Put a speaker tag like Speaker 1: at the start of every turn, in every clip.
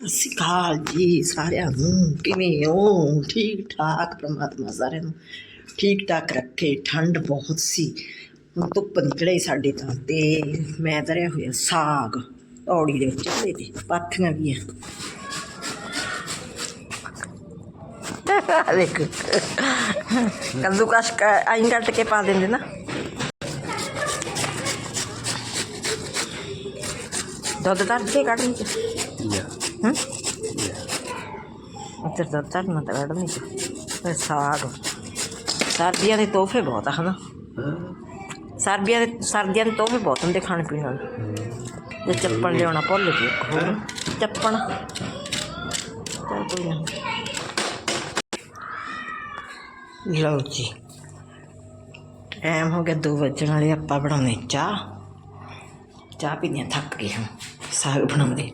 Speaker 1: ਅਸੀਂ ਕਾਲ ਜੀ ਸਾਰਿਆਂ ਨੂੰ ਕਿਵੇਂ ਹੋ ਠੀਕ ਠਾਕ ਪ੍ਰਮਾਤਮਾ ਸਾਰਿਆਂ ਨੂੰ ਠੀਕ ਠਾਕ ਰੱਖੇ ਠੰਡ ਬਹੁਤ ਸੀ ਹੁਣ ਧੁੱਪ ਨਿਕਲੇ ਸਾਡੇ ਤਾਂ ਤੇ ਮੈਂ ਧਰਿਆ ਹੋਇਆ ਸਾਗ ਔੜੀ ਦੇ ਵਿੱਚ ਉਹਦੇ ਤੇ ਪਾਥੀਆਂ ਵੀ ਆ ਦੇਖ ਕੱਦੂ ਕਸ਼ ਆਈਂ ਕੱਟ ਕੇ ਪਾ ਦਿੰਦੇ ਨਾ ਦੁੱਧ ਧਰ ਕੇ ਕੱਢਣੀ ਚ ਹੂੰ ਉੱਧਰ ਦੁੱਧ ਧਰਨਾ ਤਾਂ ਕੱਢਣੀ ਚ ਫਿਰ ਸਾਗ। ਸਰਦੀਆਂ ਦੇ ਤੋਹਫੇ ਬਹੁਤ ਆ ਹਨਾ? ਸਰਦੀਆਂ ਦੇ ਸਰਦੀਆਂ ਦੇ ਤੋਹਫੇ ਬਹੁਤ ਹੁੰਦੇ ਖਾਣ ਪੀਣ ਨਾਲ। ਜੇ ਚੱਪਣ ਲਿਆਉਣਾ ਭੁੱਲ ਗਏ ਹੋਰ ਚੱਪਣ। ਚੱਲ ਕੋਈ ਨਾ। ਲਓ ਜੀ। ਟਾਈਮ ਹੋ ਗਿਆ 2 ਵਜਣ ਵਾਲੇ ਆਪਾਂ ਬਣਾਉਣੇ ਚਾਹ। ਚਾਹ ਪੀਣੇ ਥੱਕ ਗਏ ਹਾਂ। ਸਾਗ ਬਣਾਉਂਦੇ।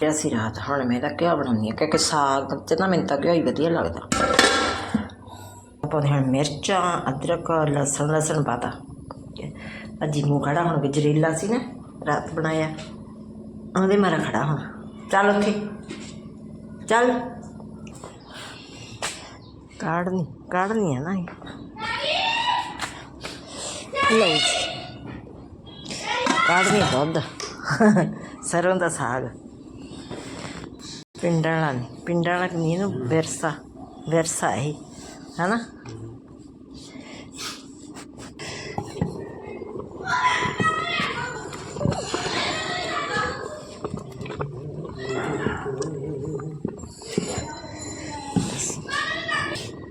Speaker 1: ਤੇ ਅਸੀਂ ਰਾਤ ਹੁਣ ਮੈਂ ਇਹਦਾ ਘਿਓ ਬਣਾਉਂਦੀ ਹਾਂ, ਕਿਉਂਕਿ ਸਾਗ ਤੇ ਨਾ ਮੈਨੂੰ ਤਾਂ ਘਿਓ ਹੀ ਵਧੀਆ ਲੱਗਦਾ। ਆਪਾਂ ਹੁਣ ਮਿਰਚਾਂ, ਅਦਰਕ, ਲਸਣ ਲਸਣ ਪਾਤਾ। ਅਜੀ ਮੂੰਹ ਖੜਾ ਹੁਣ ਗਜਰੇਲਾ ਸੀ ਨਾ, ਰਾਤ ਬਣਾਇਆ। ਉਹਦੇ ਮਾਰਾ ਖੜਾ ਹੁਣ। ਚੱਲ ਉੱਥੇ। ਚੱਲ। ਕਾੜਨੀ ਕਾੜਨੀ ਹੈ ਨਾ ਇਹ। ਲਓ ਜੀ। ਕਾੜਨੀ ਦੁੱਧ। ਸਰੋਂ ਦਾ ਸਾਗ। ਪਿੰਡਾਂ ਵਾਲਾ ਨਹੀਂ ਪਿੰਡਾਂ ਵਾਲਾ ਨਹੀਂ ਇਹਨੂੰ ਵਿਰਸਾ ਵਿਰਸਾ ਹੈ ਹਨਾ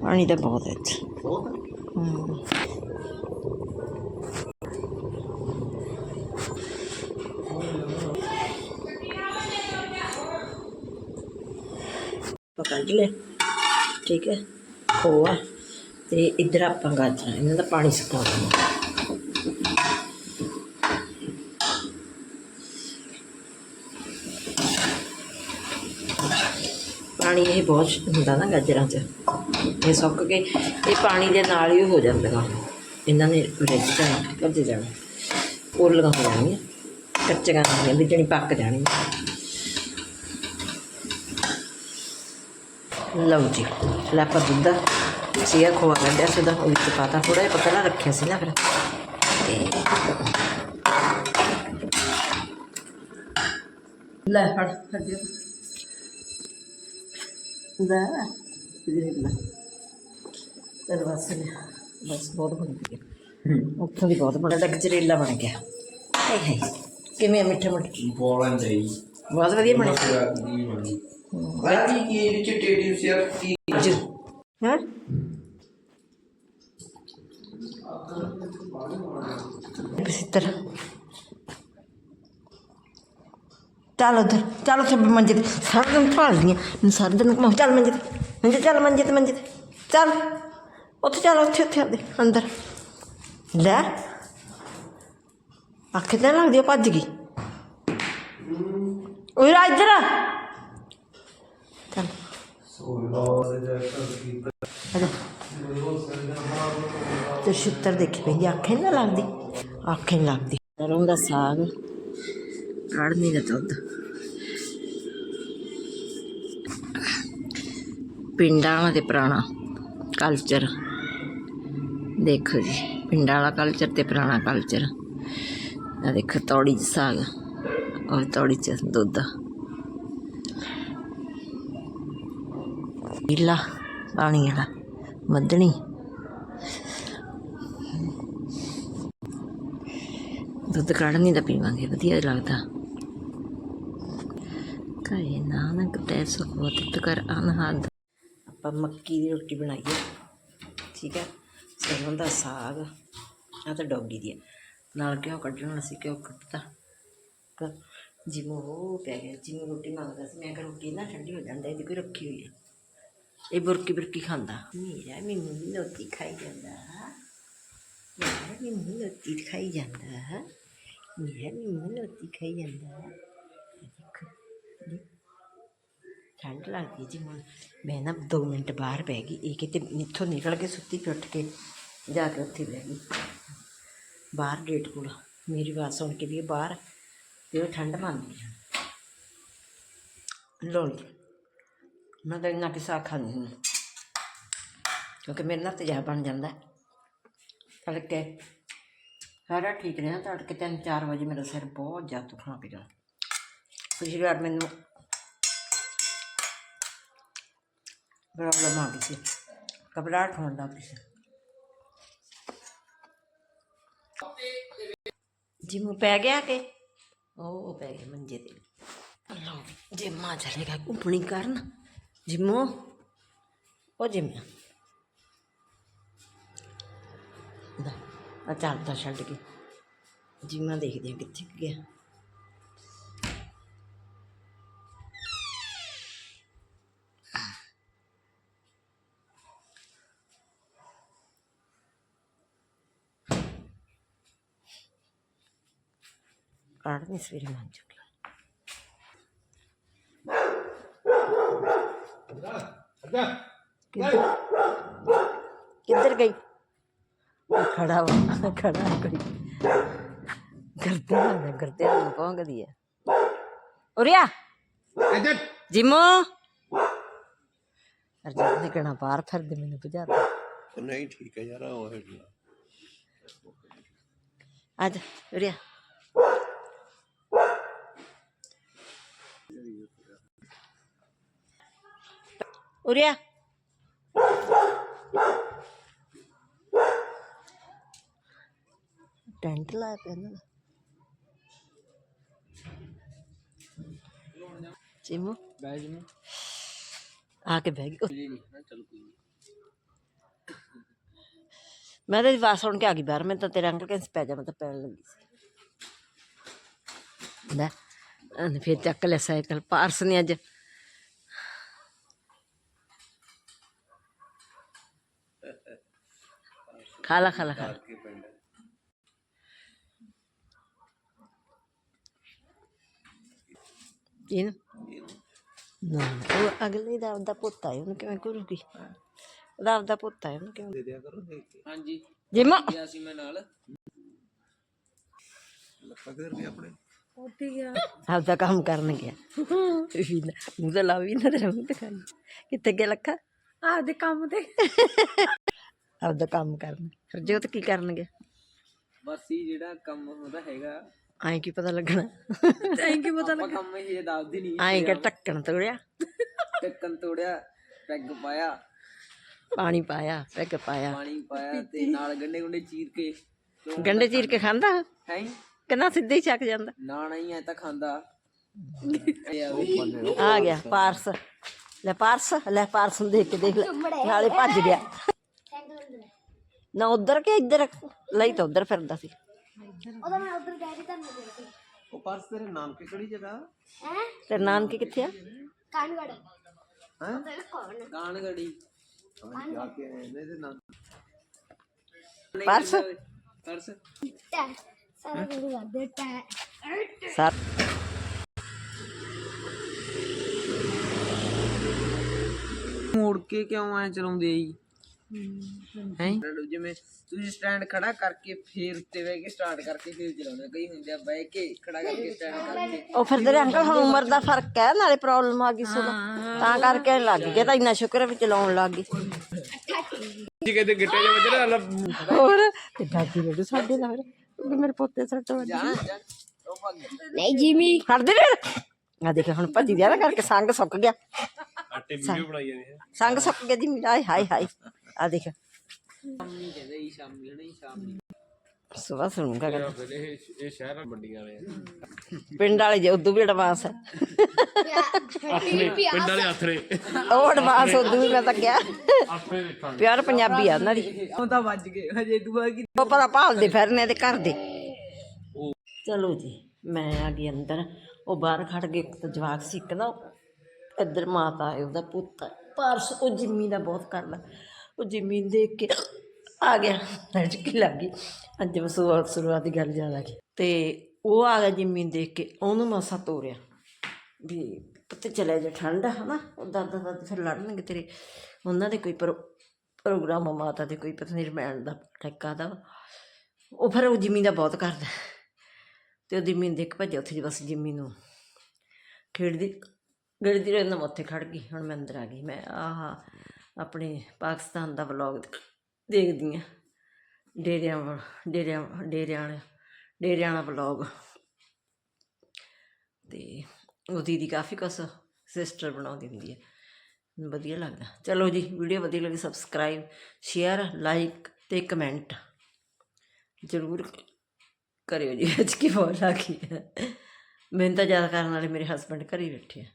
Speaker 1: ਪਾਣੀ ਤਾਂ ਬਹੁਤ ਹੈ ਇੱਥੇ ਹਮ। ਆਪਾਂ ਕੱਢ ਲਿਆ ਠੀਕ ਹੈ, ਖੋਆ। ਤੇ ਇੱਧਰ ਆਪਾਂ ਗਾਜਰਾਂ ਇਹਨਾਂ ਦਾ ਪਾਣੀ ਸੁਕਾ ਦੇਣਾ ਪਾਣੀ ਇਹ ਬਹੁਤ ਹੁੰਦਾ ਨਾ ਗਾਜਰਾਂ 'ਚ। ਇਹ ਸੁੱਕ ਕੇ, ਇਹ ਪਾਣੀ ਦੇ ਨਾਲ ਹੀ ਹੋ ਜਾਂਦੀਆਂ ਇਹਨਾਂ ਨੇ ਰਿੱਝ ਜਾਣਾ, ਭੱਜ ਜਾਣਾ। ਉਰਲੀਆਂ ਹੋ ਜਾਣਗੀਆਂ ਕੱਚੀਆਂ ਨਹੀਂ ਵਿਜਣੀ ਪੱਕ ਜਾਣੀ। ਲਓ ਜੀ ਲਾਪਾ ਦੁੱਧ ਸੀਆ ਖੋਆ ਕੱਢਿਆ ਸੀ ਉਹਦਾ ਉਹ ਵਿੱਚ ਪਾਤਾ ਥੋੜਾ ਜਿਹਾ ਪਤਲਾ ਰੱਖਿਆ ਸੀ ਨਾ ਫਿਰ। ਲੈ ਫੜ ਫੜ ਦੇ। ਲੈ ਇਹ ਲੈ। ਤੇ ਬਸ ਲੈ ਬਸ ਬਹੁਤ ਬਣ ਗਿਆ ਉੱਥੋਂ ਦੀ ਬਹੁਤ ਬੜਾ ਗਜਰੇਲਾ ਬਣ ਗਿਆ। ਹਾਏ ਹਾਏ ਕਿਵੇਂ ਮਿੱਠਾ ਮਿੱਠਾ
Speaker 2: ਬੋਲਾਂ ਜਾਈ
Speaker 1: ਬਹੁਤ ਵਧੀਆ ਬਣਿਆ
Speaker 2: ਸਿਰ
Speaker 1: ਚੱਲ ਉਧਰ ਚੱਲ ਮੰਜੇ ਤੇ ਮੰਜੇ ਤੇ ਮੰਜੇ ਚੱਲ ਉੱਥੇ ਚੱਲ ਉੱਥੇ ਉੱਥੇ ਆਪਦੇ ਅੰਦਰ। ਲੈ। ਅੱਖ ਤੇ ਲੱਗਦੀ ਆ, ਭੱਜ ਗਈ। ਰਾ ਇੱਧਰ ਆ। ਤੇ ਛਿੱਤਰ ਦੇਖੀ ਪੈਂਦੀ ਅੱਖ ਨਾ ਲੱਗਦੀ ਅੱਖ ਨਹੀਂ ਲੱਗਦੀ ਸਰੋਂ ਦਾ ਸਾਗ ਕੜਨੀ ਦਾ ਦੁੱਧ ਪਿੰਡਾਂ ਵਾਲਾ ਤੇ ਪੁਰਾਣਾ ਕਲਚਰ ਦੇਖੋ ਜੀ ਪਿੰਡਾਂ ਵਾਲਾ ਕਲਚਰ ਤੇ ਪੁਰਾਣਾ ਕਲਚਰ ਆ ਦੇਖੋ ਤੌੜੀ 'ਚ ਸਾਗ ਔਰ ਤੌੜੀ 'ਚ ਦੁੱਧ ਪੀਲਾ, ਪਾਣੀ ਵਾਲਾ, ਮੱਧਣੀ। ਦੁੱਧ ਕਾੜਨੀ ਦਾ ਪੀਵਾਂਗੇ, ਵਧੀਆ ਲੱਗਦਾ। ਕਾਏ ਨਾਨਕ ਤੈ ਸੁਖਵਤ ਕਰ ਅਨਹਦ। ਆਪਾਂ ਮੱਕੀ ਦੀ ਰੋਟੀ ਬਣਾਈਏ ਠੀਕ ਹੈ? ਸਰੋਂ ਦਾ ਸਾਗ ਆ ਤਾਂ ਡੋਗੀ ਦੀ ਹੈ। ਨਾਲ ਕਿਉਂ ਕੱਢਣਾ ਸੀ ਕਿਉਂ ਕੱਢਤਾ ਪਰ ਜਿਵੇਂ ਉਹ ਪੈ ਗਿਆ, ਜਿਵੇਂ ਰੋਟੀ ਮੰਗਦਾ ਸੀ, ਮੈਂ ਕਿਹਾ ਰੋਟੀ ਨਾ ਠੰਡੀ ਹੋ ਜਾਂਦਾ ਇਹਦੀ ਕੋਈ ਰੱਖੀ ਹੋਈ ਹੈ। ਇਹ ਬੁਰਕੀ ਬੁਰਕੀ ਖਾਂਦਾ। ਮੇਰਾ ਮੈਨੂੰ ਵੀ ਰੋਟੀ ਖਾਈ ਜਾਂਦਾ। ਮੇਰਾ ਮੈਨੂੰ ਰੋਟੀ ਖਾਈ ਜਾਂਦਾ। ਮੇਰਾ ਮੈਨੂੰ ਰੋਟੀ ਖਾਈ ਜਾਂਦਾ। ਦੇਖੋ ਠੰਡ ਲੱਗਦੀ ਜੀ ਹੁਣ। ਮੈਂ ਨਾ 2 ਮਿੰਟ ਬਾਹਰ ਬਹਿ ਗਈ। ਇਹ ਕਿਤੇ ਇੱਥੋਂ ਨਿਕਲ ਕੇ ਸੁੱਤੀ ਪਈ ਉੱਠ ਕੇ ਜਾ ਕੇ ਉੱਥੇ ਬਹਿ ਗਈ। ਬਾਹਰ ਗੇਟ ਕੋਲ। ਮੇਰੀ ਆਵਾਜ਼ ਸੁਣ ਕੇ ਵੀ ਇਹ ਬਾਹਰ ਤੇ ਉਹ ਠੰਡ ਮੰਨਦੀ ਆ। ਲਓ ਮੈਂ ਤਾਂ ਇੰਨਾ ਕਿਸਾ ਖਾਂਦੀ ਹਾਂ ਕਿਉਂਕਿ ਮੇਰੇ ਨਾਲ ਤੇਜ਼ਾਬ ਬਣ ਜਾਂਦਾ ਤੜਕੇ ਸਾਰਾ ਠੀਕ ਰਿਹਾ ਤੜਕੇ ਤਿੰਨ ਚਾਰ ਵਜੇ ਮੇਰਾ ਸਿਰ ਬਹੁਤ ਜ਼ਿਆਦਾ ਦੁਖਣਾ ਪਿਆ ਪਿਛਲੀ ਵਾਰ ਮੈਨੂੰ ਪ੍ਰੋਬਲਮ ਆ ਗਈ ਸੀ ਘਬਰਾਹਟ ਹੋਣ ਲੱਗ ਪਈ ਸੀ ਜਿਮ ਪੈ ਗਿਆ ਕਿ ਉਹ ਪੈ ਗਿਆ ਮੰਜੇ ਤੇ ਲਓ ਜਿੰਮਾ ਚਲੇਗਾ ਘੁੰਮਣੀ ਕਰਨ ਜਿੰਮੋ ਉਹ ਜਿੰਮ ਦਾ ਆ ਚੱਲਦਾ ਛੱਡ ਕੇ ਜਿੰਮਾ ਦੇਖਦੇ ਆ ਕਿੱਥੇ ਗਿਆ ਕਾੜ ਨਹੀਂ ਸਵੇਰੇ ਮੰਨ ਚੁੱਕੀ ਕਿੱਧਰ? ਕਿੱਧਰ ਗਈ? ਖੜਾ ਵਾ ਖੜਾ ਕੋਈ। ਕਰਤੇ ਨਾ ਕਰਤੇ ਨਾ ਪਹੁੰਚਦੀ ਹੈ ਉਰਿਆ।
Speaker 2: ਇੱਧਰ।
Speaker 1: ਜਿਮੋ। ਅਰਜਨ ਨੇ ਕਹਣਾ ਬਾਹਰ ਫਿਰਦੇ ਮੈਨੂੰ ਭਜਾਤਾ
Speaker 2: ਨਹੀਂ ਠੀਕ ਹੈ ਯਾਰ ਉਹ ਹੈ
Speaker 1: ਅੱਜ ਉਰਿਆ। ਉਰਿਆ ਟੈਂਟ ਲਾਇਆ ਪਿਆ ਇਹਨਾਂ ਦਾ ਜਿਮੋ
Speaker 3: ਬੈਜ ਨੂੰ
Speaker 1: ਆ ਕੇ ਬਹਿ ਗਈ
Speaker 3: ਜੀ ਨਹੀਂ ਨਾ ਚਲ ਕੋਈ ਨਹੀਂ
Speaker 1: ਮੈਂ ਤਾਂ ਆਵਾਜ਼ ਸੁਣ ਕੇ ਆ ਗਈ ਬਾਹਰ ਮੈਂ ਤਾਂ ਤੇਰੇ ਅੰਕਲ ਕਹਿੰਦੇ ਪੈ ਜਾ ਮੈਂ ਤਾਂ ਪੈਣ ਲੱਗੀ ਸੀ ਲੈ ਅਨ ਫਿਰ ਚੱਕ ਲਿਆ ਸਾਈਕਲ ਪਾਰਸ ਨੇ ਅੱਜ ਖਾ ਲਾ ਖਾ ਲਾ ਖਾ ਲਾ ਇਹਨੂੰ ਨਾ ਉਹ ਅਗਲੇ ਦਾ ਉਹਦਾ ਪੁੱਤ ਹੈ ਉਹਨੂੰ ਕਿਵੇਂ ਕਰੂਗੀ ਉਹਦਾ ਆਪਦਾ ਪੁੱਤ ਹੈ ਉਹਨੂੰ ਕਿਵੇਂ
Speaker 2: ਦੇ ਦਿਆ ਕਰੋ ਦੇਖ ਕੇ
Speaker 3: ਹਾਂਜੀ
Speaker 1: ਜਿਮਾ
Speaker 3: ਗਿਆ ਸੀ ਮੈਂ ਨਾਲ
Speaker 2: ਲੱਖਾਂ ਕਿਧਰ ਗਏ ਆਪਣੇ
Speaker 1: ਆਪਦਾ ਕੰਮ ਕਰਨ ਗਿਆ ਵੀ ਨਾ ਮੂੰਹ ਤਾਂ ਲਾਵੀ ਨਾ ਤੇਰਾ ਮੂੰਹ ਦਿਖਾਈ ਕਿੱਥੇ ਗਿਆ ਲੱਖਾ
Speaker 4: ਆਪਦੇ ਕੰਮ ਤੇ
Speaker 1: ਆਪਦਾ ਕੰਮ ਕਰਨ। ਹਰਜੋਤ ਕੀ ਕਰਨ ਗਿਆ
Speaker 3: ਬਸ ਹੀ ਜਿਹੜਾ ਕੰਮ ਹੁੰਦਾ ਹੈਗਾ।
Speaker 1: ਐਂ ਕੀ ਪਤਾ ਲੱਗਣਾ।
Speaker 4: ਐਂ ਕੀ ਪਤਾ
Speaker 3: ਆਪਾਂ ਕੰਮ ਇਹ ਦੱਸਦੀ ਨਹੀਂ
Speaker 1: ਐਂ ਕਿ ਢੱਕਣ ਤੋੜਿਆ।
Speaker 3: ਟੱਕਣ ਤੋੜਿਆ ਪੈਗ ਪਾਇਆ।
Speaker 1: ਪਾਣੀ ਪਾਇਆ ਪੈਗ ਪਾਇਆ।
Speaker 3: ਪਾਣੀ ਪਾਇਆ ਤੇ ਨਾਲ ਗੰਡੇ ਗੁੰਡੇ ਚੀਰ ਕੇ
Speaker 1: ਗੰਡੇ ਚੀਰ ਕੇ ਖਾਂਦਾ।
Speaker 3: ਹੈ?
Speaker 1: ਕਿੰਨਾ ਸਿੱਧੇ ਹੀ ਚੱਕ ਜਾਂਦਾ।
Speaker 3: ਨਾ ਨਹੀਂ ਐ ਤਾਂ ਖਾਂਦਾ। ਇਹ ਆ ਵੀ
Speaker 1: ਆ ਗਿਆ ਪਾਰਸ। ਲੈ ਪਾਰਸ ਲੈ ਪਾਰਸ ਨੂੰ ਦੇਖ ਕੇ ਦੇਖ ਲੈ। ਨਾਲੇ ਭੱਜ ਗਿਆ। ਨਾ ਉਧਰ ਕੇ ਇੱਧਰ ਲਈ ਤਾਂ ਉਧਰ ਫਿਰਦਾ ਸੀ।
Speaker 2: ਉਹ ਪਰਸ ਤੇਰੇ ਨਾਮ ਕੇ ਕਿਹੜੀ ਜਗ੍ਹਾ?
Speaker 1: ਤੇ ਨਾਨਕੇ ਕਿੱਥੇ ਆ?
Speaker 3: ਗਾਣ ਗੜੀ
Speaker 2: ਜਾ ਕੇ ਆਏ ਨੇ ਇਹਦੇ ਨਾਲ।
Speaker 1: ਪਰਸ?
Speaker 3: ਪਰਸ?
Speaker 4: ਸਾਰਾ ਕੁਝ ਕਰਦੇ ਟੈ।
Speaker 1: ਸਰ।
Speaker 3: ਮੋੜ ਕੇ ਕਿਉਂ ਐ ਚਲਾਉਂਦੇ ਆਈ ਹੈ? ਜਿਵੇਂ ਤੁਸੀਂ ਸਟੈਂਡ ਖੜਾ ਕਰਕੇ ਫੇਰ ਉੱਤੇ ਬਹਿ ਕੇ ਸਟਾਰਟ ਕਰਕੇ ਫੇਰ ਚਲਾਉਂਦੇ ਕਈ ਹੁੰਦੇ ਆ ਬਹਿ ਕੇ ਖੜਾ ਕਰਕੇ ਸਟੈਂਡ ਕਰਕੇ
Speaker 1: ਉਹ ਫਿਰ ਤੇਰੇ ਅੰਕਲ ਹੁਣ ਉਮਰ ਦਾ ਫ਼ਰਕ ਹੈ ਨਾਲੇ ਪ੍ਰੋਬਲਮ ਆ ਗਈ ਸੁਣ। ਤਾਂ ਕਰਕੇ ਲੱਗ ਗਿਆ ਤਾਂ ਇੰਨਾ ਸ਼ੁਕਰ ਹੈ ਵੀ ਚਲਾਉਣ ਲੱਗ ਗਈ
Speaker 2: ਜੀ ਕਹਿੰਦੇ ਗਿੱਟੇ ਜਿਹਾ ਵੱਜਣਾ ਨਾਲ
Speaker 1: ਹੋਰ? ਤੇ ਦਾਦੀ ਨੇ ਸਾਡੇ ਦਾ ਫਿਰ ਵੀ ਮੇਰੇ ਪੋਤੇ ਸੱਟ ਵੱਜ।
Speaker 3: ਜਾ ਜਾ ਉਹ ਭੱਗ ਗਈ।
Speaker 4: ਨਹੀਂ ਜਿਮੀ।
Speaker 1: ਖੜਦੇ ਨੇ ਆ ਦੇਖ ਹੁਣ ਭੱਜੀ ਦਿਆ ਨਾ ਕਰਕੇ ਸੰਗ ਸੁੱਕ ਗਿਆ।
Speaker 2: ਆਟੇ ਵੀਡੀਓ ਬਣਾਈ ਜਾਂਦੇ
Speaker 1: ਸੰਗ ਸੁੱਕ ਗਿਆ ਜੀ ਹਾਏ ਹਾਏ। ਹਾਏ ਆ ਦੇਖ।
Speaker 3: ਸ਼ਾਮੀ ਕਹਿੰਦੇ ਹੀ ਸ਼ਾਮੀ ਹਣਾ ਸ਼ਾਮੀ।
Speaker 1: ਸਵੇਰ ਸੁਣੂਗਾ ਗੱਲ
Speaker 2: ਇਹ ਇਹ ਸ਼ਹਿਰ ਮੰਡੀਆਂ ਨੇ
Speaker 1: ਪਿੰਡ ਵਾਲੇ ਜੇ ਉਦੋਂ ਵੀ ਐਡਵਾਂਸ ਹੈ।
Speaker 2: ਪਿੰਡ ਵਾਲੇ ਹੱਥ ਨੇ।
Speaker 1: ਉਹ ਐਡਵਾਂਸ ਉਦੋਂ ਵੀ ਮੈਂ ਤਾਂ ਕਿਹਾ।
Speaker 2: ਆਪੇ ਦੇਖਾਂਗੇ।
Speaker 1: ਪਿਆਰ ਪੰਜਾਬੀ ਆ ਉਹਨਾਂ ਦੀ।
Speaker 3: ਉਹ ਤਾਂ ਵੱਜ ਗਏ ਹਜੇ ਦੁਆ ਕੀ
Speaker 1: ਉਹ ਪਤਾ ਭਾਲਦੇ ਫਿਰਨੇ ਤੇ ਘਰ ਦੇ। ਚਲੋ ਜੀ ਮੈਂ ਆ ਗਈ ਅੰਦਰ। ਉਹ ਬਾਹਰ ਖੜ ਕੇ ਇੱਕ ਤਾਂ ਜਵਾਕ ਸੀ ਇੱਕ ਨਾ ਇੱਧਰ ਮਾਤਾ ਹੈ, ਉਹਦਾ ਪੁੱਤ ਹੈ। ਪਰਸ ਉਹ ਜਿੰਮੀ ਦਾ ਬਹੁਤ ਕਰਦਾ। ਉਹ ਜਿੰਮੀ ਦੇਖ ਕੇ ਆ ਗਿਆ। ਝਟਕੀ ਲੱਗ ਗਈ। ਅੱਜ ਵਸੂ ਸ਼ੁਰੂਆਤ ਦੀ ਗੱਲ ਜ਼ਿਆਦਾ ਕੀ ਤੇ ਉਹ ਆ ਗਿਆ ਜਿੰਮੀ ਦੇਖ ਕੇ। ਉਹਨੂੰ ਮਸਾ ਤੋਰਿਆ। ਵੀ ਪੁੱਤ ਚਲਿਆ ਜੇ ਠੰਡ ਆ ਨਾ ਉਹ ਦਾਦਾ ਦਾਦੀ ਫਿਰ ਲੜਨਗੇ ਤੇਰੇ। ਉਹਨਾਂ ਦੇ ਕੋਈ ਪ੍ਰੋ ਪ੍ਰੋਗਰਾਮ ਆ, ਮਾਤਾ ਦੇ ਕੋਈ ਪਤਾ ਨਹੀਂ ਰਮੈਣ ਦਾ ਟੈਕਾ ਦਾ ਵਾ। ਉਹ ਫਿਰ ਉਹ ਜਿੰਮੀ ਦਾ ਬਹੁਤ ਕਰਦਾ। ਤੇ ਉਹ ਜਿੰਮੀ ਦੇਖ ਭੱਜਿਆ ਉੱਥੇ ਜੀ ਬਸ ਜਿੰਮੀ ਨੂੰ। ਖੇਡਦੀ। ਗੜੀ ਦੀ ਰਹਿੰਦਾ ਮੈਂ ਉੱਥੇ ਖੜ ਗਈ, ਹੁਣ ਮੈਂ ਅੰਦਰ ਆ ਗਈ, ਮੈਂ ਆਹ ਆਪਣੇ ਪਾਕਿਸਤਾਨ ਦਾ ਵਲੌਗ ਦੇਖਦੀ ਆ ਡੇਰਿਆਂ ਵਾ- ਡੇਰਿਆਂ ਡੇਰਿਆਂ ਵਾਲਾ ਡੇਰਿਆਂ ਵਾਲਾ ਵਲੌਗ ਤੇ ਉਹ ਦੀਦੀ ਕਾਫੀ ਕੁਛ ਸਿਸਟਰ ਬਣਾਉਂਦੀ ਹੁੰਦੀ ਹੈ। ਵਧੀਆ ਲੱਗਦਾ। ਚਲੋ ਜੀ ਵੀਡੀਓ ਵਧੀਆ ਲੱਗੀ ਸਬਸਕ੍ਰਾਈਬ ਸ਼ੇਅਰ ਲਾਈਕ ਤੇ ਕਮੈਂਟ ਜ਼ਰੂਰ ਕਰਿਓ ਜੀ। ਅੱਜ ਕੀ ਬੋਲ ਆ ਗਈ ਮੈਨੂੰ ਤਾਂ ਜ਼ਿਆਦਾ ਕਰਨ ਵਾਲੇ ਮੇਰੇ ਹਸਬੰਡ ਘਰੇ ਬੈਠੇ ਆ।